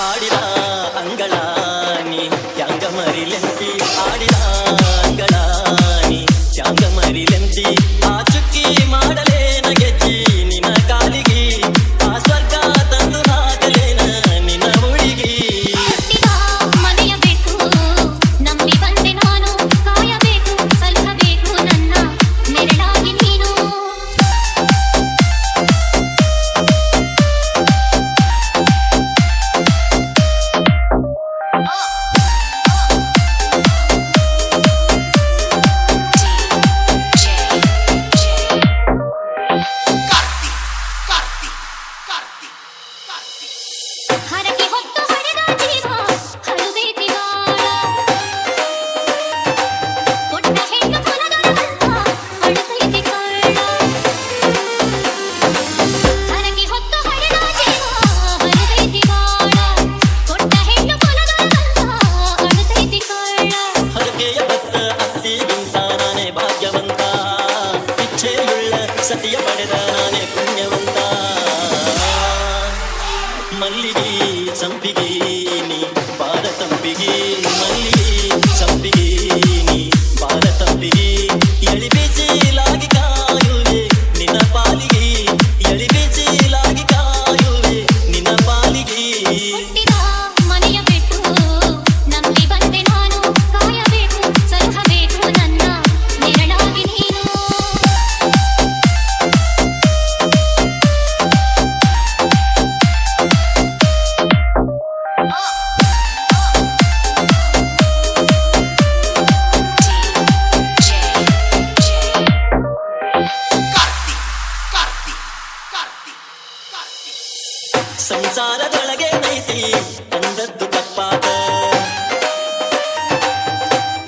ஆடிடா அங்களா நீ தங்க மறிலந்தி ஆடிடா அங்களா நீ தங்க மறிலந்தி porti. ಮಲ್ಲಿಗೆ ಸಂಪಿಗೆ ನೀ ಬಾರ ತಂಪಿಗೆ ಮಲ್ಲಿಗೆ ಸಂಸಾರದೊಳಗೆ ನೈತಿ ಬಂದದ್ದು ತಪ್ಪಾದ.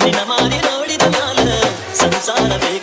ನಿನ ಮಾಡಿ ನೋಡಿದ ಸಂಸಾರ ಸಂಸಾರವೇ